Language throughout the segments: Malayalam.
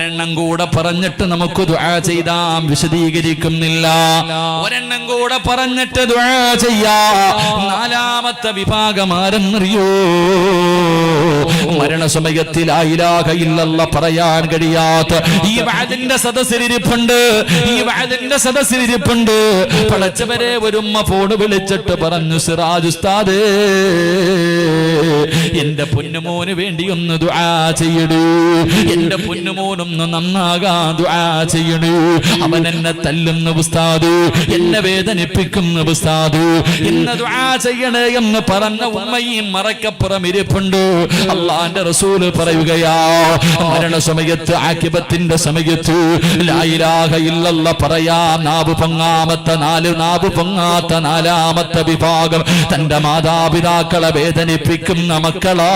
ഒരെണ്ണം കൂടെ പറഞ്ഞിട്ട് നമുക്ക് ദുആ ചെയ്താം. വിശദീകരിക്കുന്നില്ല. ഒരെണ്ണം കൂടെ പറഞ്ഞിട്ട് ദുആ ചെയ്യാ. നാലാമത്തെ വിഭാഗം ആരെന്നറിയോ? മരണസമയത്തിൽ ആയിരാകയില്ലല്ല പറയാൻ കഴിയാത്ത ഈ വാതിന്റെ സദസ്സിലിരിപ്പുണ്ട്. ഈ വാതിന്റെ സദസ്സിലിരിപ്പുണ്ട്. പടച്ചവരെ ഒരുമ്മ ഫോണ് വിളിച്ചിട്ട് പറഞ്ഞു സിറാജ് ഉസ്താദേ എന്റെ പൊന്നുമോന് വേണ്ടി ഒന്ന് ദുആ ചെയ്യണേ. എന്റെ പൊന്നുമോനൊന്ന് നന്നാകാൻ ദുആ ചെയ്യണേ. അവൻ എന്നെ തല്ലുന്ന ഉസ്താദ് എന്നെ വേദനിപ്പിക്കുന്ന ഉസ്താദ് ഇന്ന് ദുആ ചെയ്യണേ എന്ന് പറഞ്ഞ ഉമ്മയും മറക്കപ്പുറം ഇരിപ്പുണ്ട്. അള്ളാന്റെ റസൂൽ പറയുകയാ മരണസമയത്ത് ആക്കിപത്തിന്റെ സമയത്ത് ലായിലാഹ ഇല്ലല്ല പറയാ നാവ് പൊങ്ങാമത്തെ നാല് നാവ് പൊങ്ങാത്ത നാലാമത്തെ വിഭാഗം തന്റെ മാതാപിതാക്കളെ വേദനിപ്പിക്കുന്ന മക്കളാ.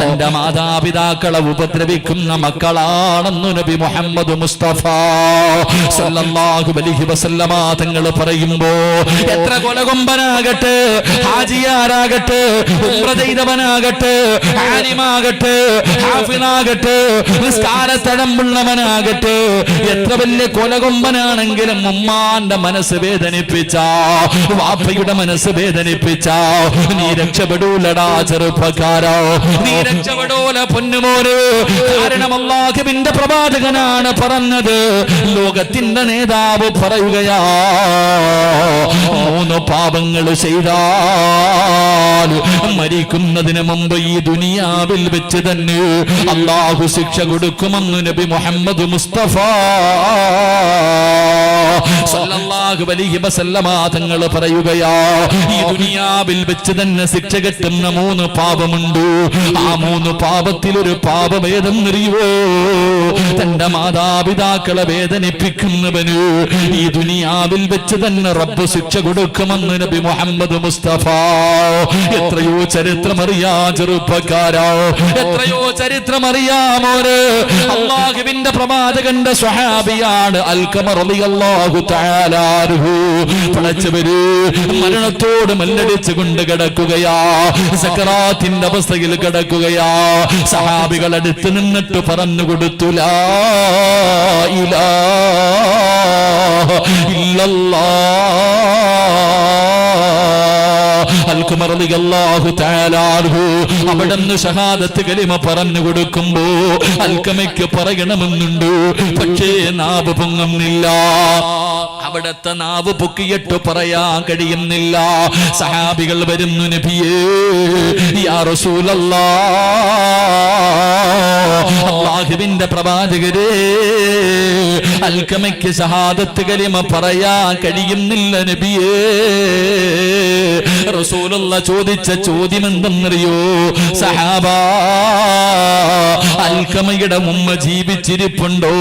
തന്റെ മാതാപിതാക്കളെ ഉപദ്രവിക്കുന്ന മക്കളാണെന്നു നബി മുഹമ്മദ് മുസ്തഫ. സല്ലല്ലാഹു അലൈഹി വസല്ലമ തങ്ങൾ പറയുമ്പോ എത്ര കൊലകൊമ്പനാകട്ടെ ഹാജിയാരാകട്ടെ ഉംറ ചെയ്തവനാകട്ടെ ആലിമാകട്ടെ ഹാഫിനാകട്ടെ നിസ്കാരത്തടമ്പുള്ളവനാകട്ടെ എത്ര വലിയ കൊലകൊമ്പനാണെങ്കിലും ഉമ്മാന്റെ മനസ്സ് വേദനിപ്പിച്ച വാപ്പയുടെ മനസ്സ് വേദനിപ്പിച്ച നീ രക്ഷപ്പെടൂലടാ ചെറുപ്പക്കാരോ. നീ രക്ഷപ്പെടൂല പൊന്നുമോന്. കാരണം അള്ളാഹുവിന്റെ പ്രവാചകനാണ് പറഞ്ഞത്. ലോകത്തിന്റെ നേതാവ് പറയുകയാ മൂന്ന് പാപങ്ങൾ ചെയ്താൽ മരിക്കുന്നതിന് മുമ്പ് ഈ ദുനിയാവിൽ വെച്ച് തന്നെ അള്ളാഹു ശിക്ഷ കൊടുക്കുമെന്ന് നബി മുഹമ്മദ് മുസ്തഫ സല്ലല്ലാഹു അലൈഹി വസല്ലമ തങ്ങൾ പറയുകയാ ഈ ദുനിയാവിൽ വെച്ച് തന്നെ ശിക്ഷ കിട്ടുന്ന മൂന്ന് പാപമുണ്ട്. ആ മൂന്ന് പാപത്തിൽ ഒരു പാപം ഏതെന്നറിയുവോ തന്റെ മാതാപിതാക്കളെ വേദനിപ്പിക്കുന്നവന് ഈ ദുനിയാവിൽ വെച്ച് തന്നെ റബ്ബ് ശിക്ഷ കൊടുക്കുമെന്ന് നബി മുഹമ്മദ് മുസ്തഫ. എത്രയോ ചരിത്രമറിയാ ചെറുപ്പക്കാരോ. എത്രയോ ചരിത്രമറിയാമോര് അള്ളാഹുവിന്റെ പ്രവാചകന്റെ സ്വഹാബിയാണ് അൽക്കമറിയാഹു താലാ പടച്ചവര് മരണത്തോട് മല്ലടിച്ചു കൊണ്ട് കിടക്കുകയാ. സക്കറാത്തിന്റെ അവസ്ഥയിൽ കിടക്കുകയാ. സഹാബികൾ അടുത്ത് നിന്നിട്ട് പറഞ്ഞു കൊടുത്തുല ലാ ഇലാഹ ഇല്ലല്ലാഹ് അൽകുമർ റളിയല്ലാഹു തആല അൻഹു അവിടുന്ന് ഷഹാദത്ത് കലിമ പറഞ്ഞു കൊടുക്കുമ്പോ അൽക്കമയ്ക്ക് പറയണമെന്നുണ്ട് പക്ഷേ നാവ് പൊങ്ങുന്നില്ല. അവിടത്തെ നാവ് പൊക്കിയിട്ട് പറയാൻ കഴിയുന്നില്ല. സഹാബികൾ വരുന്നു നബിയേ യാ പ്രവാചകരേ അൽക്കമയ്ക്ക് ഷഹാദത്ത് കലിമ പറയാൻ കഴിയുന്നില്ല നബിയേ. റസൂലുള്ള ചോദിച്ച ചോദ്യം എന്തെന്നറിയോ സഹാബ അൽക്കമയുടെ ഉമ്മ ജീവിച്ചിരിപ്പുണ്ടോ?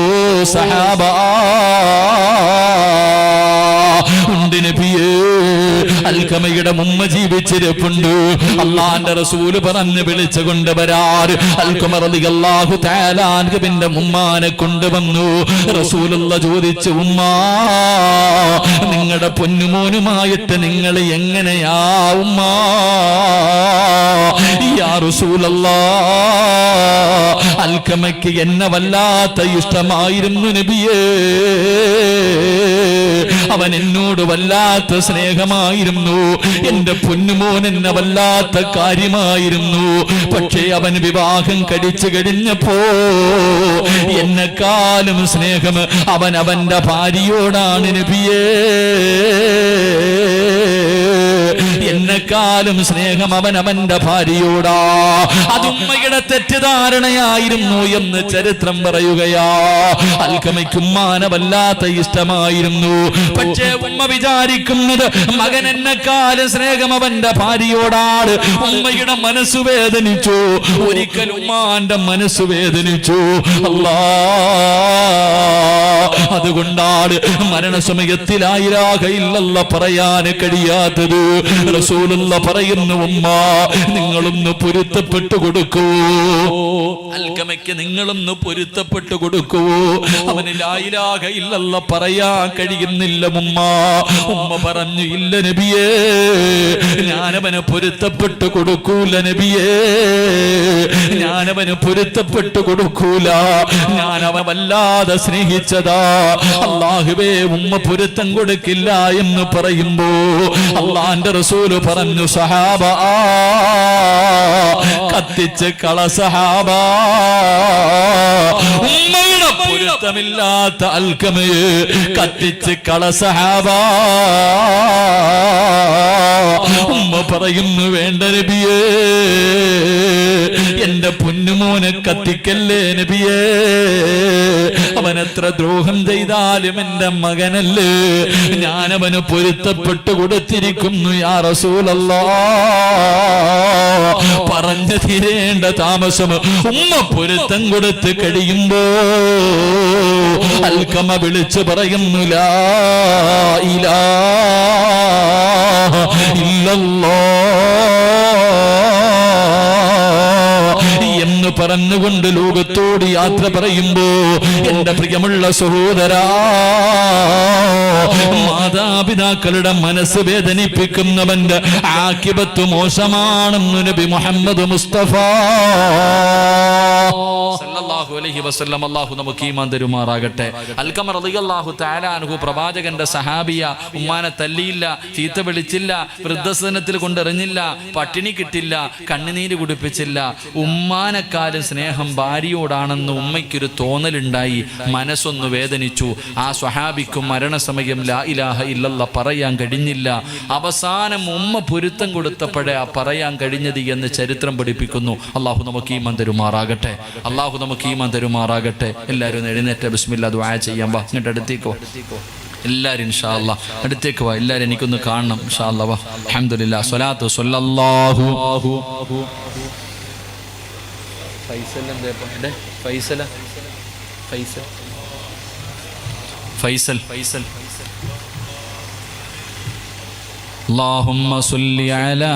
സഹാബ ഉണ്ട് നബിയേ അൽക്കമയുടെ മുമ്മ ജീവിച്ചിരിപ്പുണ്ട്. അള്ളാന്റെ റസൂൽ പറഞ്ഞ് വിളിച്ചു കൊണ്ടുവരാറ് അൽക്കുമറിയാഹു താലാൻകബിന്റെ മുമ്മാനെ കൊണ്ടുവന്നു. റസൂലുള്ള ചോദിച്ചു ഉമ്മാ നിങ്ങളുടെ പൊന്നുമോനുമായിട്ട് നിങ്ങൾ എങ്ങനെയാ ഉമ്മാ? അൽക്കമയ്ക്ക് എന്നെ വല്ലാത്ത ഇഷ്ടമായിരുന്നു നബിയേ. അവൻ എന്നോട് വല്ലാത്ത സ്നേഹമായിരുന്നു. എന്റെ പൊന്നുമോൻ എന്നെ വല്ലാത്ത കാര്യമായിരുന്നു. പക്ഷേ അവൻ വിവാഹം കടിച്ചു കഴിഞ്ഞപ്പോ എന്നെക്കാളും സ്നേഹം അവൻ അവന്റെ ഭാര്യയോടാണ് നബിയേ. എന്നെക്കാളും സ്നേഹം അവൻ അവന്റെ ഭാര്യയോടാ. അതുമ്മയുടെ തെറ്റിദ്ധാരണയായിരുന്നു എന്ന് ചരിത്രം പറയുകയാ. അൽക്കമയ്ക്കുമ്മാന മാനവല്ലാത്ത ഇഷ്ടമായിരുന്നു. പക്ഷേ ഉമ്മ വിചാരിക്കുന്നത് മകൻ എന്നെക്കാളും സ്നേഹം അവന്റെ ഭാര്യയോടാണ്. ഉമ്മയുടെ മനസ്സ് വേദനിച്ചു. ഒരിക്കൽ ഉമ്മാന്റെ മനസ്സ് വേദനിച്ചു. അല്ലാ അതുകൊണ്ടാണ് മരണസമയത്തിലായിരാകയില്ലല്ല പറയാൻ കഴിയാത്തത്. റസൂലുള്ള പറയുന്നു ഉമ്മ നിങ്ങളൊന്ന് പൊരുത്തപ്പെട്ടു കൊടുക്കൂ. അൽക്കമയ്ക്ക് നിങ്ങളൊന്ന് പൊരുത്തപ്പെട്ടു കൊടുക്കൂ. അവന് ലായിലാക ഇല്ലല്ല പറയാൻ കഴിയുന്നില്ല ഉമ്മ. ഉമ്മ പറഞ്ഞു ഇല്ല നബിയേ ഞാനവന് പൊരുത്തപ്പെട്ടു കൊടുക്കൂല നബിയേ. ഞാനവന് പൊരുത്തപ്പെട്ടു കൊടുക്കൂല. ഞാനവ വല്ലാതെ സ്നേഹിച്ചതാ. അള്ളാഹുവേ ഉമ്മ പൊരുത്തം കൊടുക്കില്ല എന്ന് പറയുമ്പോ അള്ളാന്റെ റസൂൽ പറഞ്ഞു സഹാബ കത്തിച്ച് കള സഹാബ. ഉമ്മയുടെ പൊരുത്തമില്ലാത്ത അൽക്കമയെ കത്തിച്ച് കള സഹാബ. ഉമ്മ പറയുന്നു വേണ്ട നബിയേ എന്റെ പൊന്നുമോനെ കത്തിക്കല്ലേ നബിയേ? അവൻ എത്ര ദ്രോഹം ചെയ്താലും എന്റെ മകനല്ലേ? ഞാനവന് പൊരുത്തപ്പെട്ടു കൊടുത്തിരിക്കുന്നു യാ റസൂലല്ല. പറഞ്ഞു തീരേണ്ട താമസം ഉമ്മ പൊരുത്തം കൊടുത്ത് കഴിയുമ്പോ അൽക്കമ വിളിച്ചു പറയുന്നു ലാ എന്ന് പറഞ്ഞുകൊണ്ട് ലോകത്തോട് യാത്ര പറയുമ്പോ എന്റെ പ്രിയമുള്ള സഹോദരാ മാതാപിതാക്കളുടെ മനസ്സ് വേദനിപ്പിക്കുന്നവന്റെ ആക്കിപത്ത് മോശമാണെന്ന് നബി മുഹമ്മദ് മുസ്തഫ. സല്ലല്ലാഹു അലൈഹി വസല്ലം അല്ലാഹു നമുക്ക് ഈമാൻ തരുമാറാകട്ടെ. അൽക്കമർ റളിയല്ലാഹു തആല അൻഹു പ്രവാചകന്റെ സഹാബിയ ഉമ്മാനെ തല്ലിയില്ല ചീത്ത വിളിച്ചില്ല വൃദ്ധസദനത്തിൽ കൊണ്ടെറിഞ്ഞില്ല പട്ടിണി കിട്ടില്ല കണ്ണുനീര് കുടിപ്പിച്ചില്ല ഉമ്മാനെക്കാളും സ്നേഹം ഭാര്യയോടാണെന്ന് ഉമ്മയ്ക്കൊരു തോന്നലുണ്ടായി. മനസ്സൊന്ന് വേദനിച്ചു. ആ സ്വഹാബിക്കും മരണസമയം ലാ ഇലാഹ ഇല്ലല്ല പറയാൻ കഴിഞ്ഞില്ല. അവസാനം ഉമ്മ പൊരുത്തം കൊടുത്തപ്പോഴേ ആ പറയാൻ കഴിഞ്ഞത് എന്ന് ചരിത്രം പഠിപ്പിക്കുന്നു. അള്ളാഹു നമുക്ക് ഈ മന്ദരുമാറാകട്ടെ അള്ളാഹു നമുക്ക് ഈ മന്ദരുമാറാകട്ടെ എല്ലാവരും എഴുന്നേറ്റ ബിസ്മില്ല ദുആ ചെയ്യാൻ വാ ഇങ്ങോട്ട് അടുത്തേക്കോ എല്ലാവരും ഇൻഷാ അടുത്തേക്ക് വാ. എല്ലാവരും എനിക്കൊന്ന് കാണണം. ഇൻഷാ വാ. അൽഹംദുലില്ലാ സ്വലാത്തു സ്വല്ലല്ലാഹു. ഫൈസൽ എന്തേ ഫൈസല? ഫൈസൽ. ഫൈസൽ. ഫൈസൽ. اللهم صل على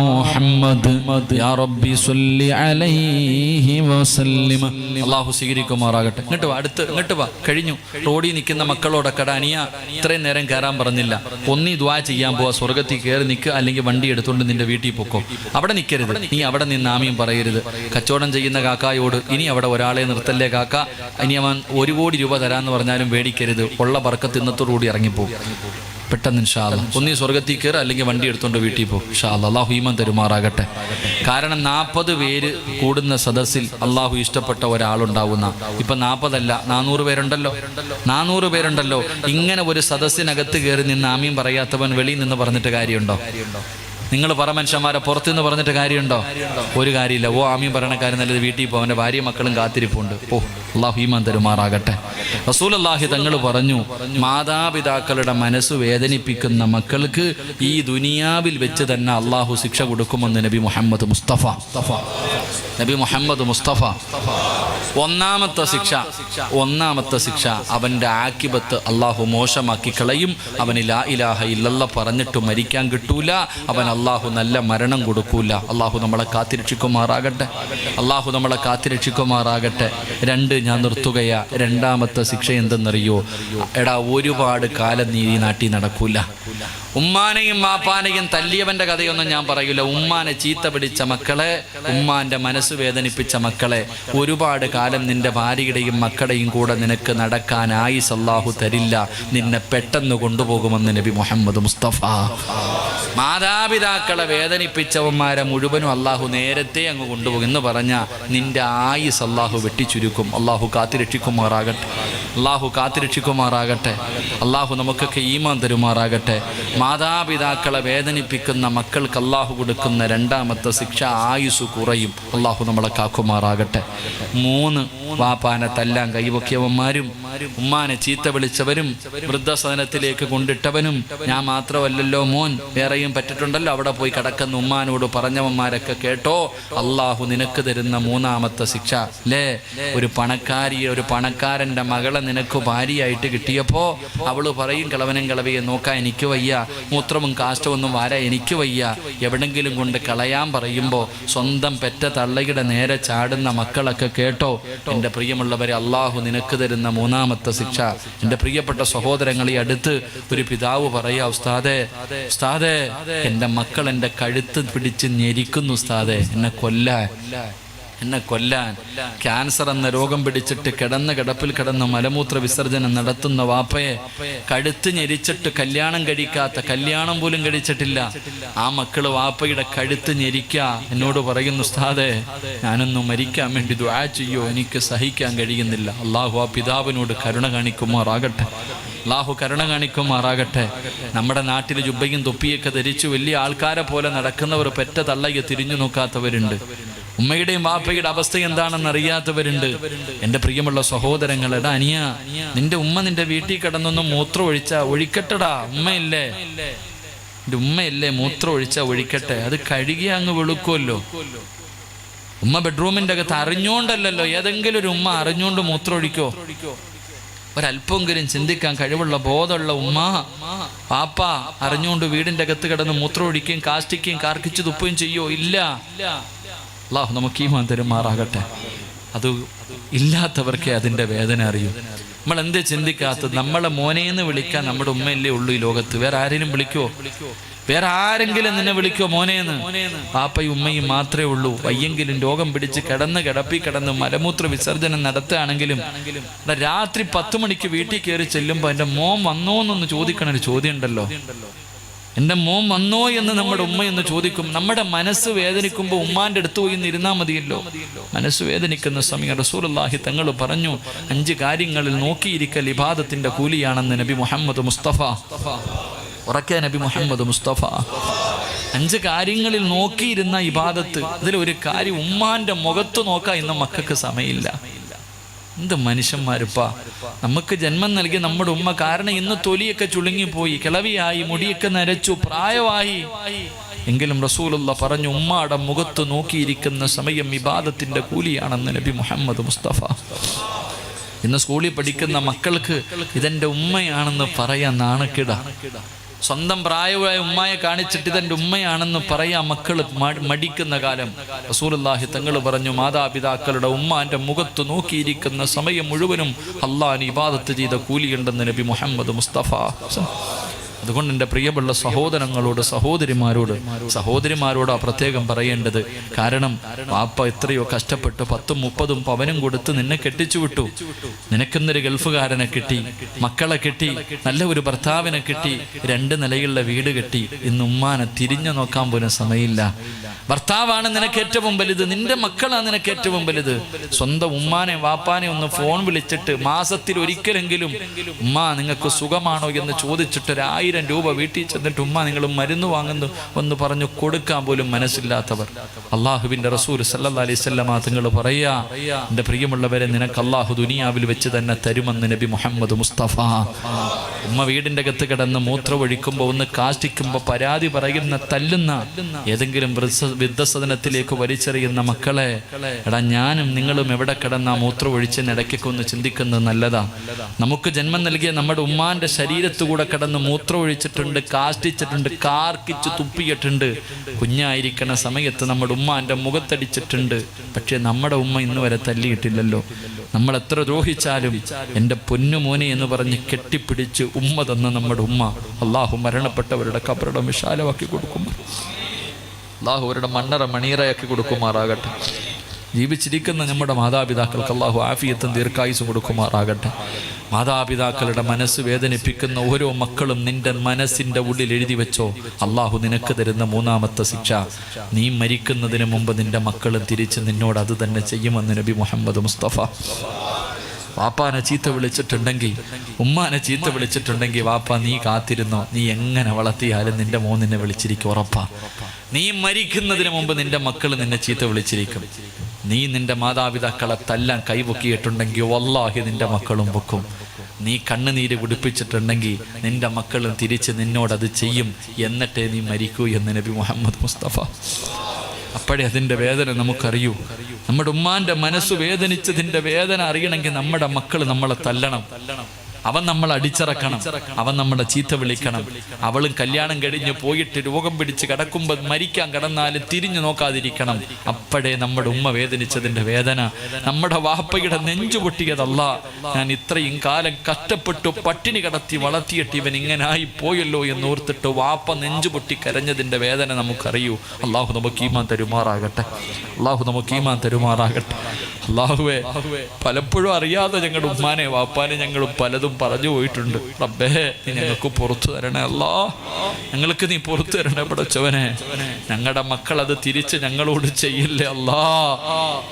محمد يا ربي صل عليه وسلم അള്ളാഹു സ്വീകരിക്കുമാറാകട്ടെ ഇങ്ങോട്ട് വാ അടുത്ത് ഇങ്ങോട്ട് വാ കഴിഞ്ഞു റോഡിൽ നിൽക്കുന്ന മക്കളോടൊക്കെ അനിയ ഇത്രയും നേരം കയറാൻ പറഞ്ഞില്ല ഒന്നി ദ്വാ ചെയ്യാൻ പോവാ സ്വർഗത്തിൽ കയറി നിൽക്കുക അല്ലെങ്കിൽ വണ്ടി എടുത്തുകൊണ്ട് നിന്റെ വീട്ടിൽ പൊക്കോ അവിടെ നിൽക്കരുത് നീ അവിടെ നിന്ന് ആമിയും പറയരുത് കച്ചവടം ചെയ്യുന്ന കാക്കായോട് ഇനി അവിടെ ഒരാളെ നിർത്തല്ലേ കാക്ക ഇനി അവൻ ഒരു കോടി രൂപ തരാന്ന് പറഞ്ഞാലും പേടിക്കരുത് ഉള്ള പറക്കത്ത് ഇന്നത്തോടുകൂടി ഇറങ്ങിപ്പോകും പെട്ടെന്ന് ഇൻഷാല്ല ഒന്നീ സ്വർഗത്തിൽ കയറുക അല്ലെങ്കിൽ വണ്ടി എടുത്തോണ്ട് വീട്ടിൽ പോകും ഷാല്ല അള്ളാഹു ഈമാൻ തരുമാറാകട്ടെ. കാരണം നാൽപ്പത് പേര് കൂടുന്ന സദസ്സിൽ അള്ളാഹു ഇഷ്ടപ്പെട്ട ഒരാളുണ്ടാവുന്ന ഇപ്പൊ നാൽപ്പതല്ല നാനൂറ് പേരുണ്ടല്ലോ. നാനൂറ് പേരുണ്ടല്ലോ. ഇങ്ങനെ ഒരു സദസ്സിനകത്ത് കയറി നിന്ന് ആമീൻ പറയാത്തവൻ വെളിയിൽ നിന്ന് പറഞ്ഞിട്ട് കാര്യമുണ്ടോ? നിങ്ങൾ പറ മനുഷ്യന്മാരെ പുറത്തുനിന്ന് പറഞ്ഞിട്ട് കാര്യമുണ്ടോ? ഒരു കാര്യമില്ല. ഓ ആമീൻ പറയണ കാര്യം നല്ലത് വീട്ടിൽ പോ. അവന്റെ ഭാര്യ മക്കളും കാത്തിരിപ്പുണ്ട്. ഓ അള്ളാഹു ഈമാൻ തരുമാറാകട്ടെ. റസൂൽ അള്ളാഹി തങ്ങൾ പറഞ്ഞു മാതാപിതാക്കളുടെ മനസ്സ് വേദനിപ്പിക്കുന്ന മക്കൾക്ക് ഈ ദുനിയാവിൽ വെച്ച് തന്നെ അള്ളാഹു ശിക്ഷ കൊടുക്കുമെന്ന് നബി മുഹമ്മദ് മുസ്തഫ. നബി മുഹമ്മദ് മുസ്തഫ ഒന്നാമത്തെ ശിക്ഷ ഒന്നാമത്തെ ശിക്ഷ അവന്റെ ആക്കിബത്ത് അള്ളാഹു മോശമാക്കി കളയും. അവന് ലാ ഇലാഹ ഇല്ലല്ല പറഞ്ഞിട്ട് മരിക്കാൻ കിട്ടൂല. അവൻ അള്ളാഹു നല്ല മരണം കൊടുക്കൂല. അള്ളാഹു നമ്മളെ കാത്തിരക്ഷിക്കുമാറാകട്ടെ. അള്ളാഹു നമ്മളെ കാത്തിരക്ഷിക്കുമാറാകട്ടെ. രണ്ട് ഞാൻ നിർത്തുകയാ. രണ്ടാമത്തെ ശിക്ഷ എന്തെന്നറിയോ? എടാ ഒരുപാട് കാലം നീ നാട്ടി നടക്കൂല. ഉമ്മാനെയും മാപ്പാനെയും തല്ലിയവന്റെ കഥയൊന്നും ഞാൻ പറയൂല. ഉമ്മാനെ ചീത്ത പിടിച്ച മക്കളെ ഉമ്മാന്റെ മനസ്സ് വേദനിപ്പിച്ച മക്കളെ ഒരുപാട് കാലം നിന്റെ ഭാര്യയുടെയും മക്കളുടെയും കൂടെ നിനക്ക് നടക്കാൻ ആയിസ് അല്ലാഹു തരില്ല. നിന്നെ പെട്ടെന്ന് കൊണ്ടുപോകുമെന്ന് നബി മുഹമ്മദ് മുസ്തഫ. മാതാപിതാക്കളെ വേദനിപ്പിച്ചവന്മാരെ മുഴുവനും അള്ളാഹു നേരത്തെ അങ്ങ് കൊണ്ടുപോകും എന്ന് പറഞ്ഞ നിന്റെ ആയി അള്ളാഹു വെട്ടിച്ചുരുക്കും. അള്ളാഹു കാത്തിരക്ഷിക്കുമാറാകട്ടെ. അള്ളാഹു കാത്തിരക്ഷിക്കുമാറാകട്ടെ. അള്ളാഹു നമുക്കൊക്കെ ഈമാൻ തരുമാറാകട്ടെ. മാതാപിതാക്കളെ വേദനിപ്പിക്കുന്ന മക്കൾക്ക് അള്ളാഹു കൊടുക്കുന്ന രണ്ടാമത്തെ ശിക്ഷ ആയുസ് കുറയും. അള്ളാഹു നമ്മളെ കാക്കുമാറാകട്ടെ. മൂന്ന് വാപ്പാനെ തല്ലാൻ കൈവക്കിയവന്മാരും ഉമ്മാനെ ചീത്ത വിളിച്ചവരും വൃദ്ധസദനത്തിലേക്ക് കൊണ്ടിട്ടവനും ഞാൻ മാത്രമല്ലല്ലോ മോൻ വേറെയും പറ്റിട്ടുണ്ടല്ലോ. അവിടെ പോയി കിടക്കുന്ന ഉമ്മാനോട് പറഞ്ഞവന്മാരൊക്കെ കേട്ടോ. അള്ളാഹു നിനക്ക് തരുന്ന മൂന്നാമത്തെ ശിക്ഷ. ലേ ഒരു പണ പണക്കാരി ഒരു പണക്കാരന്റെ മകളെ നിനക്ക് ഭാര്യയായിട്ട് കിട്ടിയപ്പോൾ അവൾ പറയും കിളവനും കിളവിയെ നോക്കാൻ എനിക്ക് വയ്യ. മൂത്രവും കാഷ്ടമൊന്നും വാരാ എനിക്ക് വയ്യ. എവിടെങ്കിലും കൊണ്ട് കളയാൻ പറയുമ്പോൾ സ്വന്തം പെറ്റ തള്ളയുടെ നേരെ ചാടുന്ന മക്കളൊക്കെ കേട്ടോ എന്റെ പ്രിയമുള്ളവരെ അള്ളാഹു നിനക്ക് തരുന്ന മൂന്നാമത്തെ ശിക്ഷ. എന്റെ പ്രിയപ്പെട്ട സഹോദരങ്ങളെ അടുത്ത് ഒരു പിതാവ് പറയാ ഉസ്താദേ ഉസ്താദേ എന്റെ മക്കൾ എന്റെ കഴുത്ത് പിടിച്ച് ഞെരിക്കുന്നു ഉസ്താദേ. എന്നെ കൊല്ലാൻ. എന്നെ കൊല്ലാൻ ക്യാൻസർ എന്ന രോഗം പിടിച്ചിട്ട് കിടന്ന് കിടപ്പിൽ കിടന്ന് മലമൂത്ര വിസർജനം നടത്തുന്ന വാപ്പയെ കഴുത്ത് ഞെരിച്ചിട്ട് കല്യാണം കഴിക്കാത്ത കല്യാണം പോലും കഴിച്ചിട്ടില്ല. ആ മക്കൾ വാപ്പയുടെ കഴുത്ത് ഞെരിക്ക. എന്നോട് പറയുന്നു ഉസ്താദെ ഞാനൊന്നും മരിക്കാൻ വേണ്ടി ദ്വാ ചെയ്യോ? എനിക്ക് സഹിക്കാൻ കഴിയുന്നില്ല. അള്ളാഹു ആ പിതാവിനോട് കരുണ കാണിക്കുമാറാകട്ടെ. അള്ളാഹു കരുണ കാണിക്കുമാറാകട്ടെ. നമ്മുടെ നാട്ടിൽ ജുബയും തൊപ്പിയൊക്കെ ധരിച്ചു വലിയ ആൾക്കാരെ പോലെ നടക്കുന്നവർ പെറ്റ തള്ളയെ തിരിഞ്ഞു നോക്കാത്തവരുണ്ട്. ഉമ്മയുടെയും വാപ്പയുടെ അവസ്ഥ എന്താണെന്ന് അറിയാത്തവരുണ്ട്. എന്റെ പ്രിയമുള്ള സഹോദരങ്ങളെടാ അനിയ നിന്റെ ഉമ്മ നിന്റെ വീട്ടിൽ കിടന്നൊന്ന് മൂത്രം ഒഴിച്ച ഒഴിക്കട്ടടാ. ഉമ്മയില്ലേ? എന്റെ ഉമ്മയല്ലേ മൂത്രം ഒഴിച്ച ഒഴിക്കട്ടെ? അത് കഴുകി അങ്ങ് വെളുക്കുമല്ലോ ഉമ്മ ബെഡ്റൂമിന്റെ അകത്ത് അറിഞ്ഞോണ്ടല്ലോ ഏതെങ്കിലും ഒരു ഉമ്മ അറിഞ്ഞോണ്ട് മൂത്രം ഒഴിക്കോ ഒരല്പമെങ്കിലും ചിന്തിക്കാൻ കഴിവുള്ള ബോധമുള്ള ഉമ്മ പാപ്പ അറിഞ്ഞുകൊണ്ട് വീടിന്റെ അകത്ത് കിടന്ന് മൂത്രം ഒഴിക്കുകയും കാഷ്ടിക്കുകയും കാർക്കിച്ചു തുപ്പുകയും ചെയ്യോ? ഇല്ല. അള്ളാഹു നമുക്ക് ഈ തരുമാറാകട്ടെ. അത് ഇല്ലാത്തവർക്കേ അതിന്റെ വേദന അറിയൂ. നമ്മൾ എന്തേ ചിന്തിക്കാത്തത്? നമ്മളെ മോനേന്ന് വിളിക്കാൻ നമ്മുടെ ഉമ്മയല്ലേ ഉള്ളൂ ഈ ലോകത്ത്. വേറെ ആരെങ്കിലും വിളിക്കുവോ? വേറെ ആരെങ്കിലും നിന്നെ വിളിക്കോ മോനേന്ന്? പാപ്പയും ഉമ്മയും മാത്രമേ ഉള്ളൂ. വയ്യെങ്കിലും രോഗം പിടിച്ച് കിടന്ന് കിടപ്പി കിടന്ന് മലമൂത്ര വിസർജനം നടത്തുകയാണെങ്കിലും രാത്രി പത്ത് മണിക്ക് വീട്ടിൽ കയറി ചെല്ലുമ്പോൾ എന്റെ മോൻ വന്നോ എന്നൊന്ന് ചോദിക്കണ ഒരു ചോദ്യം ഉണ്ടല്ലോ. എന്റെ മോൻ വന്നോ എന്ന് നമ്മുടെ ഉമ്മ എന്ന് ചോദിക്കും. നമ്മുടെ മനസ്സ് വേദനിക്കുമ്പോൾ ഉമ്മാന്റെ അടുത്ത് പോയി ഇരുന്നാൽ മതിയല്ലോ. മനസ്സ് വേദനിക്കുന്ന സമയം റസൂലുള്ളാഹി തങ്ങൾ പറഞ്ഞു അഞ്ച് കാര്യങ്ങളിൽ നോക്കിയിരിക്കൽ ഇബാദത്തിന്റെ കൂലിയാണെന്ന് നബി മുഹമ്മദ് മുസ്തഫ. ഉറക്കെ നബി മുഹമ്മദ് മുസ്തഫ. അഞ്ച് കാര്യങ്ങളിൽ നോക്കിയിരുന്ന ഇബാദത്ത് ഇതിൽ ഒരു കാര്യം ഉമ്മാന്റെ മുഖത്ത് നോക്കാൻ ഇന്ന് മക്കൾക്ക് സമയമില്ല. എന്ത് മനുഷ്യന്മാരിപ്പാ? നമുക്ക് ജന്മം നൽകി നമ്മുടെ ഉമ്മ കാരണം ഇന്ന് തൊലിയൊക്കെ ചുളുങ്ങിപ്പോയി കിളവിയായി മുടിയൊക്കെ നരച്ചു പ്രായമായി എങ്കിലും റസൂലുള്ള പറഞ്ഞു ഉമ്മാടെ മുഖത്ത് നോക്കിയിരിക്കുന്ന സമയം ഇബാദത്തിന്റെ കൂലിയാണെന്ന് നബി മുഹമ്മദ് മുസ്തഫ. ഇന്ന് സ്കൂളിൽ പഠിക്കുന്ന മക്കൾക്ക് ഇതെന്റെ ഉമ്മയാണെന്ന് പറയാൻ നാണക്കിട. സ്വന്തം പ്രായമായ ഉമ്മയെ കാണിച്ചിട്ട് ഇതെന്റെ ഉമ്മയാണെന്ന് പറയാ മക്കൾ മടിക്കുന്ന കാലം. റസൂലുള്ളാഹി തങ്ങൾ പറഞ്ഞു മാതാപിതാക്കളുടെ ഉമ്മാന്റെ മുഖത്ത് നോക്കിയിരിക്കുന്ന സമയം മുഴുവനും അള്ളാഹ് ഇബാദത്ത് ചെയ്ത കൂലിയുണ്ടെന്ന് നബി മുഹമ്മദ് മുസ്തഫ. അതുകൊണ്ട് എന്റെ പ്രിയമുള്ള സഹോദരങ്ങളോട് സഹോദരിമാരോട് സഹോദരിമാരോട് പ്രത്യേകം പറയേണ്ടത്. കാരണം വാപ്പ എത്രയോ കഷ്ടപ്പെട്ട്. പത്തും മുപ്പതും പവനും കൊടുത്ത് നിന്നെ കെട്ടിച്ചു വിട്ടു. നിനക്കെന്നൊരു ഗൾഫുകാരനെ കിട്ടി മക്കളെ കിട്ടി നല്ല ഒരു ഭർത്താവിനെ കിട്ടി രണ്ട് നിലയുള്ള വീട് കെട്ടി. ഇന്ന് ഉമ്മാനെ തിരിഞ്ഞു നോക്കാൻ പോലും സമയമില്ല. ഭർത്താവാണ് നിനക്ക് ഏറ്റവും വലുത് നിന്റെ മക്കളാണ് നിനക്ക് ഏറ്റവും വലുത്. സ്വന്തം ഉമ്മാനെ വാപ്പാനെ ഒന്ന് ഫോൺ വിളിച്ചിട്ട് മാസത്തിൽ ഒരിക്കലെങ്കിലും ഉമ്മ നിങ്ങൾക്ക് സുഖമാണോ? എന്ന് ചോദിച്ചിട്ട് ഒരു ആയിരം രൂപ വീട്ടിൽ ചെന്നിട്ട് ഉമ്മ നിങ്ങൾ മരുന്ന് വാങ്ങുന്നു ഒന്ന് പറഞ്ഞു കൊടുക്കാൻ പോലും മനസ്സില്ലാത്തവർ. അള്ളാഹുവിന്റെ റസൂൽ സല്ലാ അലൈഹി സ്വല്ലമ നിങ്ങൾ പറയാ എന്റെ പ്രിയമുള്ളവരെ നിനക്ക് അള്ളാഹു ദുനിയാവിൽ വെച്ച് തന്നെ തരുമെന്ന് നബി മുഹമ്മദ് മുസ്തഫ. ഉമ്മ വീടിന്റെ അകത്ത് കിടന്ന് മൂത്രമൊഴിക്കുമ്പോൾ ഒന്ന് കാഷ്ടിക്കുമ്പോൾ പരാതി പറയുന്ന തല്ലുന്ന ഏതെങ്കിലും വൃദ്ധ- വൃദ്ധസദനത്തിലേക്ക് വലിച്ചെറിയുന്ന മക്കളെ എടാ ഞാനും നിങ്ങളും എവിടെ കിടന്ന മൂത്രം ഒഴിച്ച് ഇടയ്ക്കൊക്കെ ഒന്ന് ചിന്തിക്കുന്നത് നല്ലതാ. നമുക്ക് ജന്മം നൽകിയ നമ്മുടെ ഉമ്മാന്റെ ശരീരത്തുകൂടെ കിടന്ന് മൂത്രം ഒഴിച്ചിട്ടുണ്ട് കാഷ്ടിച്ചിട്ടുണ്ട് കാർക്കിച്ച് തുപ്പിയിട്ടുണ്ട് കുഞ്ഞായിരിക്കണ സമയത്ത് നമ്മുടെ ഉമ്മാന്റെ മുഖത്തടിച്ചിട്ടുണ്ട്. പക്ഷെ നമ്മുടെ ഉമ്മ ഇന്ന് വരെ തല്ലിയിട്ടില്ലല്ലോ. നമ്മൾ എത്ര ദ്രോഹിച്ചാലും എന്റെ പൊന്നുമോനെ എന്ന് പറഞ്ഞ് കെട്ടിപ്പിടിച്ച് ഉമ്മ തന്ന നമ്മുടെ ഉമ്മ അള്ളാഹു മരണപ്പെട്ടവരുടെ കബറടം വിശാലമാക്കി കൊടുക്കുമ്പോൾ അള്ളാഹു അവരുടെ മണ്ണറ മണീറയാക്കി കൊടുക്കുമാറാകട്ടെ. ജീവിച്ചിരിക്കുന്ന നമ്മുടെ മാതാപിതാക്കൾക്ക് അള്ളാഹു ആഫിയത്തും ദീർഘായുസും കൊടുക്കുമാറാകട്ടെ. മാതാപിതാക്കളുടെ മനസ്സ് വേദനിപ്പിക്കുന്ന ഓരോ മക്കളും നിന്റെ മനസ്സിന്റെ ഉള്ളിൽ എഴുതി വെച്ചോ അള്ളാഹു നിനക്ക് തരുന്ന മൂന്നാമത്തെ ശിക്ഷ. നീ മരിക്കുന്നതിന് മുമ്പ് നിന്റെ മക്കളും തിരിച്ച് നിന്നോട് അത് തന്നെ ചെയ്യുമെന്ന് നബി മുഹമ്മദ് മുസ്തഫ വാപ്പാനെ ചീത്ത വിളിച്ചിട്ടുണ്ടെങ്കിൽ ഉമ്മാനെ ചീത്ത വിളിച്ചിട്ടുണ്ടെങ്കിൽ വാപ്പ നീ കാത്തിരുന്നോ? നീ എങ്ങനെ വളർത്തിയാലും നിന്റെ മോൻ നിന്നെ വിളിച്ചിരിക്കും ഉറപ്പാ. നീ മരിക്കുന്നതിന് മുമ്പ് നിന്റെ മക്കൾ നിന്നെ ചീത്ത വിളിച്ചിരിക്കും. നീ നിന്റെ മാതാപിതാക്കളെ തല്ലാൻ കൈപൊക്കിയിട്ടുണ്ടെങ്കിൽ വല്ലാഹി നിന്റെ മക്കളും പൊക്കും. നീ കണ്ണുനീര് കുടിപ്പിച്ചിട്ടുണ്ടെങ്കിൽ നിന്റെ മക്കളും തിരിച്ച് നിന്നോടത് ചെയ്യും. എന്നിട്ടേ നീ മരിക്കൂ എന്ന് നബി മുഹമ്മദ് മുസ്തഫ. അപ്പോഴേ അതിന്റെ വേദന നമുക്കറിയൂ? നമ്മുടെ ഉമ്മാന്റെ മനസ്സ് വേദനിച്ചതിന്റെ വേദന അറിയണമെങ്കിൽ നമ്മുടെ മക്കൾ നമ്മളെ തല്ലണം. അവൻ നമ്മൾ അടിച്ചിറക്കണം. അവൻ നമ്മുടെ ചീത്ത വിളിക്കണം. അവളും കല്യാണം കഴിഞ്ഞ് പോയിട്ട് രോഗം പിടിച്ച് കിടക്കുമ്പോൾ മരിക്കാൻ കിടന്നാലും തിരിഞ്ഞു നോക്കാതിരിക്കണം. അപ്പോഴേ നമ്മുടെ ഉമ്മ വേദനിച്ചതിന്റെ വേദന. നമ്മുടെ വാപ്പയുടെ നെഞ്ചു പൊട്ടിയതല്ല. ഞാൻ ഇത്രയും കാലം കഷ്ടപ്പെട്ടു പട്ടിണി കടത്തി വളർത്തിയിട്ട് ഇവൻ ഇങ്ങനായി പോയല്ലോ എന്ന് ഓർത്തിട്ട് വാപ്പ നെഞ്ചു പൊട്ടി കരഞ്ഞതിന്റെ വേദന നമുക്കറിയൂ. അള്ളാഹു നമുക്ക് ഈമാൻ തരുമാറാകട്ടെ. അള്ളാഹു നമുക്ക് ഈമാൻ തരുമാറാകട്ടെ. അള്ളാഹുവേ പലപ്പോഴും അറിയാതെ ഞങ്ങളുടെ ഉമ്മാനെ വാപ്പാനെ ഞങ്ങൾ പലതും പറഞ്ഞു പോയിട്ടുണ്ട്. റബ്ബേ നീ ഞങ്ങൾക്ക് പുറത്തു തരണേ അല്ലാ. ഞങ്ങൾക്ക് നീ പുറത്തു തരണേ പടച്ചവനെ. ഞങ്ങളുടെ മക്കൾ അത് തിരിച്ച് ഞങ്ങളോട് ചെയ്യില്ലേ അല്ലാ.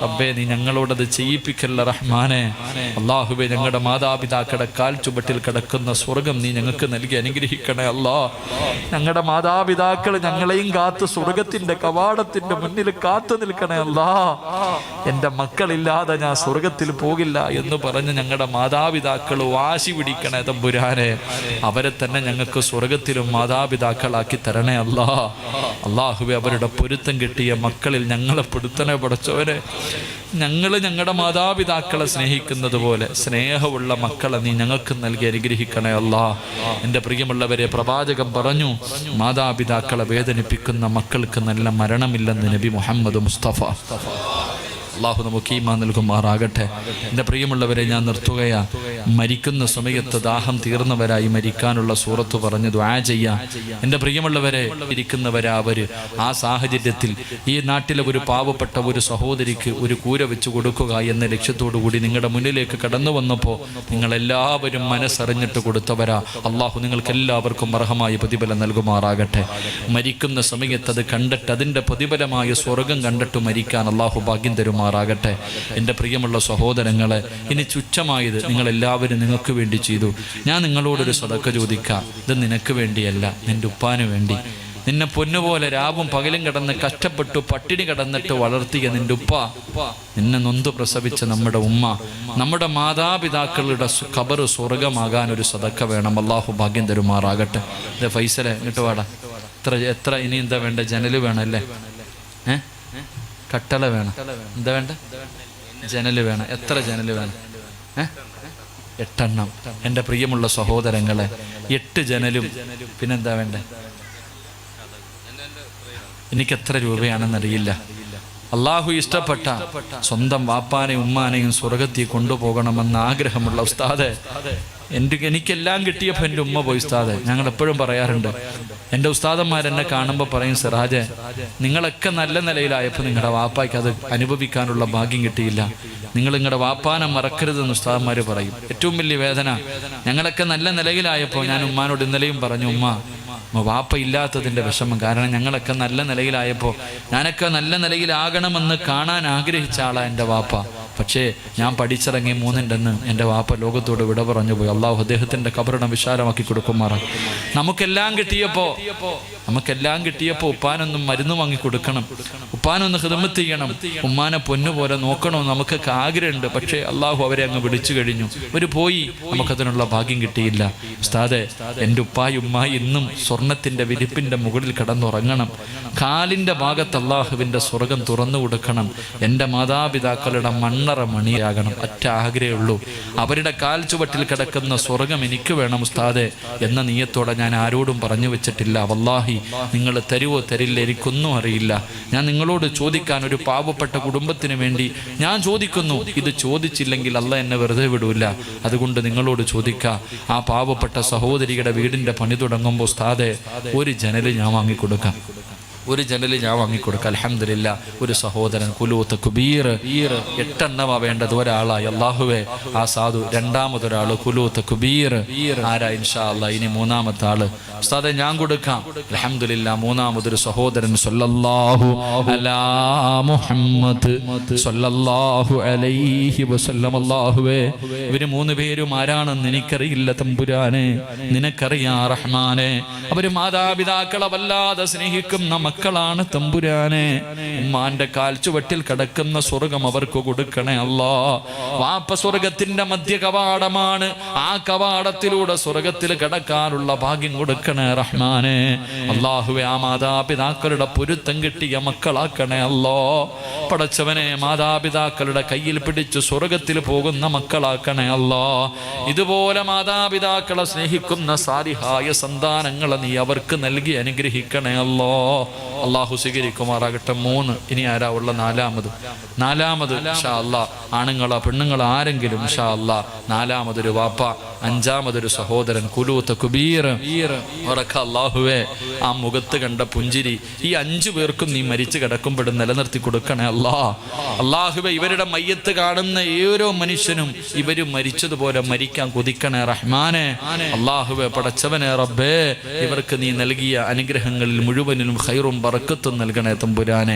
റബ്ബേ നീ ഞങ്ങളോടത് ചെയ്യിപ്പിക്കല്ല റഹ്മാനെ. അള്ളാഹുബെ ഞങ്ങളുടെ മാതാപിതാക്കളുടെ കാൽ ചുവട്ടിൽ കിടക്കുന്ന സ്വർഗം നീ ഞങ്ങൾക്ക് നൽകി അനുഗ്രഹിക്കണേ അല്ലാ. ഞങ്ങളുടെ മാതാപിതാക്കൾ ഞങ്ങളെയും കാത്ത് സ്വർഗത്തിന്റെ കവാടത്തിന്റെ മുന്നിൽ കാത്തു നിൽക്കണേ അല്ലാ. എന്റെ മക്കളില്ലാതെ ഞാൻ സ്വർഗത്തിൽ പോകില്ല എന്ന് പറഞ്ഞ് ഞങ്ങളുടെ മാതാപിതാക്കൾ വാശി പിടിക്കണേ തമ്പുരാനെ. അവരെ തന്നെ ഞങ്ങൾക്ക് സ്വർഗത്തിലും മാതാപിതാക്കളാക്കി തരണേ അല്ലാ. അള്ളാഹുബെ അവരുടെ പൊരുത്തം കിട്ടിയ മക്കളിൽ ഞങ്ങളെ പെടുത്തണേ പടച്ചവരെ ഞങ്ങൾ ഞങ്ങളുടെ മാതാപിതാക്കളെ സ്നേഹിക്കുന്നത് പോലെ സ്നേഹമുള്ള മക്കളെ നീ ഞങ്ങൾക്ക് നൽകി അനുഗ്രഹിക്കണേ അല്ലാ. എന്റെ പ്രിയമുള്ളവരെ പ്രവാചകം പറഞ്ഞു മാതാപിതാക്കളെ വേദനിപ്പിക്കുന്ന മക്കൾക്ക് നല്ല മരണമില്ലെന്ന് നബി മുഹമ്മദ് മുസ്തഫ. അള്ളാഹു നമുക്ക് ഈമാ നൽകുമാറാകട്ടെ. എന്റെ പ്രിയമുള്ളവരെ ഞാൻ നിർത്തുകയാ. മരിക്കുന്ന സമയത്ത് ദാഹം തീർന്നവരായി മരിക്കാനുള്ള സൂറത്ത് പറഞ്ഞു ദ്വാ ചെയ്യാം. എന്റെ പ്രിയമുള്ളവരെ ഇരിക്കുന്നവരാവര് ആ സാഹചര്യത്തിൽ ഈ നാട്ടിലെ ഒരു പാവപ്പെട്ട ഒരു സഹോദരിക്ക് ഒരു കൂര വെച്ച് കൊടുക്കുക എന്ന ലക്ഷ്യത്തോടു കൂടി നിങ്ങളുടെ മുന്നിലേക്ക് കടന്നു വന്നപ്പോൾ നിങ്ങളെല്ലാവരും മനസ്സറിഞ്ഞിട്ട് കൊടുത്തവരാ. അള്ളാഹു നിങ്ങൾക്ക് എല്ലാവർക്കും അർഹമായ പ്രതിഫലം നൽകുമാറാകട്ടെ. മരിക്കുന്ന സമയത്ത് അത് കണ്ടിട്ട് അതിന്റെ പ്രതിഫലമായ സ്വർഗം കണ്ടിട്ട് മരിക്കാൻ അള്ളാഹു ഭാഗ്യം തരുമാറാകട്ടെ എന്റെ പ്രിയമുള്ള സഹോദരങ്ങളെ ഇനി ചുറ്റമായത് നിങ്ങളെല്ലാവരും നിങ്ങൾക്ക് വേണ്ടി ചെയ്തു. ഞാൻ നിങ്ങളോടൊരു സതക്ക ചോദിക്കാം. ഇത് നിനക്ക് വേണ്ടിയല്ല നിന്റെ ഉപ്പാന് വേണ്ടി. നിന്നെ പൊന്നുപോലെ രാവും പകലും കിടന്ന് കഷ്ടപ്പെട്ടു പട്ടിണി കിടന്നിട്ട് വളർത്തിയ നിന്റെ ഉപ്പ നിന്നെ നൊന്തു പ്രസവിച്ച നമ്മുടെ ഉമ്മ നമ്മുടെ മാതാപിതാക്കളുടെ ഖബറ് സ്വർഗമാകാൻ ഒരു സതക്ക വേണം. അള്ളാഹു ഭാഗ്യം തരുമാറാകട്ടെ. ഇത് ഫൈസലെ ഇങ്ങോട്ട് വാടാ. എത്ര എത്ര ഇനി എന്താ വേണ്ട? ജനൽ വേണമല്ലേ ഏ? കട്ടള വേണം. എന്താ വേണ്ട? ജനൽ വേണം. എത്ര ജനൽ വേണം? ഏഹ് എട്ടെണ്ണം. എന്റെ പ്രിയമുള്ള സഹോദരങ്ങളെ എട്ട് ജനലും. പിന്നെന്താ വേണ്ടേ? എനിക്ക് എത്ര രൂപയാണെന്നറിയില്ല. അള്ളാഹു ഇഷ്ടപ്പെട്ട സ്വന്തം വാപ്പാനെയും ഉമ്മാനെയും സ്വർഗത്തിൽ കൊണ്ടുപോകണമെന്ന് ആഗ്രഹമുള്ള ഉസ്താദ് എന്റെ എനിക്കെല്ലാം കിട്ടിയപ്പോൾ എന്റെ ഉമ്മ പോയി ഉസ്താദ്. ഞങ്ങൾ എപ്പോഴും പറയാറുണ്ട്. എന്റെ ഉസ്താദന്മാർ എന്നെ കാണുമ്പോൾ പറയും സിറാജെ നിങ്ങളൊക്കെ നല്ല നിലയിലായപ്പോൾ നിങ്ങളുടെ വാപ്പായ്ക്ക് അത് അനുഭവിക്കാനുള്ള ഭാഗ്യം കിട്ടിയില്ല. നിങ്ങൾ നിങ്ങളുടെ വാപ്പാനെ മറക്കരുതെന്ന് ഉസ്താദന്മാർ പറയും. ഏറ്റവും വലിയ വേദന ഞങ്ങളൊക്കെ നല്ല നിലയിലായപ്പോൾ ഞാൻ ഉമ്മാനോട് ഇന്നലെയും പറഞ്ഞു ഉമ്മ വാപ്പ ഇല്ലാത്തതിന്റെ വിഷമം. കാരണം ഞങ്ങളൊക്കെ നല്ല നിലയിലായപ്പോൾ ഞാനൊക്കെ നല്ല നിലയിലാകണമെന്ന് കാണാൻ ആഗ്രഹിച്ച ആളാണ് എന്റെ വാപ്പ. പക്ഷേ ഞാൻ പഠിച്ചിറങ്ങി മൂന്നുണ്ടെന്ന് എന്റെ വാപ്പ ലോകത്തോട് വിട പറഞ്ഞു പോയി അള്ളാഹു അദ്ദേഹത്തിന്റെ കബറിടം വിശാലമാക്കി കൊടുക്കുമാറ നമുക്കെല്ലാം കിട്ടിയപ്പോൾ നമുക്കെല്ലാം കിട്ടിയപ്പോൾ ഉപ്പാനൊന്നും മരുന്ന് വാങ്ങി കൊടുക്കണം ഉപ്പാനൊന്ന് ഹിതമത്ത് ചെയ്യണം. ഉമ്മാനെ പൊന്നുപോലെ നോക്കണമെന്ന് നമുക്കൊക്കെ ആഗ്രഹമുണ്ട്. പക്ഷേ അള്ളാഹു അവരെ അങ്ങ് വിളിച്ചു കഴിഞ്ഞു. അവർ പോയി നമുക്കതിനുള്ള ഭാഗ്യം കിട്ടിയില്ല. ഉസ്താദെ എന്റെ ഉപ്പായി ഉമ്മായി ഇന്നും സ്വർണത്തിന്റെ വിരിപ്പിന്റെ മുകളിൽ കിടന്നുറങ്ങണം. കാലിന്റെ ഭാഗത്ത് അള്ളാഹുവിന്റെ സ്വർഗം തുറന്നു കൊടുക്കണം. എന്റെ മാതാപിതാക്കളുടെ മണ്ണറ മണിയാകണം. ഒറ്റ ആഗ്രഹമുള്ളൂ അവരുടെ കാൽ ചുവട്ടിൽ കിടക്കുന്ന സ്വർഗം എനിക്ക് വേണം ഉസ്താദെ എന്ന നീയത്തോടെ ഞാൻ ആരോടും പറഞ്ഞു വെച്ചിട്ടില്ല. വല്ലാഹി നിങ്ങൾ തരുവോ തരില്ല എനിക്കൊന്നും അറിയില്ല. ഞാൻ നിങ്ങളോട് ചോദിക്കാൻ ഒരു പാവപ്പെട്ട കുടുംബത്തിന് വേണ്ടി ഞാൻ ചോദിക്കുന്നു. ഇത് ചോദിച്ചില്ലെങ്കിൽ അല്ല എന്നെ വെറുതെ വിടൂല. അതുകൊണ്ട് നിങ്ങളോട് ചോദിക്കാം. ആ പാവപ്പെട്ട സഹോദരിയുടെ വീടിന്റെ പണി തുടങ്ങുമ്പോൾ ഉസ്താദെ ഒരു ജനൽ ഞാൻ വാങ്ങിക്കൊടുക്കാം. ഒരു ജനൽ ഞാൻ വാങ്ങിക്കൊടുക്കുക അലഹമില്ല ഒരു സഹോദരൻ കുലൂത്ത് കുബീർ എട്ടെണ്ണമാ വേണ്ടത് ഒരാളായി. അള്ളാഹുവെ ആ സാധു രണ്ടാമതൊരാൾ കുലൂത്ത് കുബീർ. ആരാ? ഇൻഷാ അല്ല ഇനി മൂന്നാമത്തെ ആൾ. ഉസ്താദെ ഞാൻ കൊടുക്കാം. അലഹമില്ല മൂന്നാമതൊരു സഹോദരൻ സൊല്ലാഹു അലാ മുഹമ്മദ് സൊല്ലാഹു അലൈഹി വസല്ലം. അല്ലാഹുവേ ഇവർ മൂന്ന് പേരും ആരാണെന്ന് എനിക്കറിയില്ല തമ്പുരാനെ. നിനക്കറിയാ റഹ്മാനെ. അവർ മാതാപിതാക്കളെ വല്ലാതെ സ്നേഹിക്കുന്ന മക്കളാണ് തമ്പുരാനെ. ഉമ്മാന്റെ കാൽച്ചുവട്ടിൽ കിടക്കുന്ന സ്വർഗം അവർക്ക് കൊടുക്കണേ അല്ലാ. വാപ്പ സ്വർഗത്തിന്റെ മധ്യ കവാടമാണ്. ആ കവാടത്തിലൂടെ സ്വർഗത്തിൽ കിടക്കാനുള്ള ഭാഗ്യം കൊടുക്കണേ റഹ്മാനെ. അള്ളാഹുവെ ആ മാതാപിതാക്കളുടെ പൊരുത്തം കിട്ടിയ മക്കളാക്കണേ അല്ലോ. പടച്ചവനെ മാതാപിതാക്കളുടെ കയ്യിൽ പിടിച്ച് സ്വർഗത്തിൽ പോകുന്ന മക്കളാക്കണേ അല്ലോ. ഇതുപോലെ മാതാപിതാക്കളെ സ്നേഹിക്കുന്ന സാരിഹായ സന്താനങ്ങളെ നീ അവർക്ക് നൽകി അനുഗ്രഹിക്കണേ അല്ലോ. അള്ളാഹു സ്വീകരിക്കുമാറാകട്ടെ. മൂന്ന് ഇനി ആരാ ഉള്ള നാലാമത്? നാലാമത് ഷാ അല്ല ആണുങ്ങളോ പെണ്ണുങ്ങളോ ആരെങ്കിലും ഷാ അല്ല നാലാമതൊരു വാപ്പ അഞ്ചാമതൊരു സഹോദരൻ കുലൂത്ത കുബീർ. അള്ളാഹുവേ ആ മുഖത്ത് കണ്ട പുഞ്ചിരി ഈ അഞ്ചു പേർക്കും നീ മരിച്ചു കിടക്കുമ്പോഴും നിലനിർത്തി കൊടുക്കണേ അല്ലാ അള്ളാഹുവെ ഇവരുടെ മയ്യത്ത് കാണുന്ന ഓരോ മനുഷ്യനും ഇവർ മരിച്ചതുപോലെ മരിക്കാൻ കൊതിക്കണേ റഹ്മാനെ. അള്ളാഹുവെ പടച്ചവനെ റബ്ബേ ഇവർക്ക് നീ നൽകിയ അനുഗ്രഹങ്ങളിൽ മുഴുവനും ഹൈറും ബറക്കത്തും നൽകണേ തമ്പുരാനെ.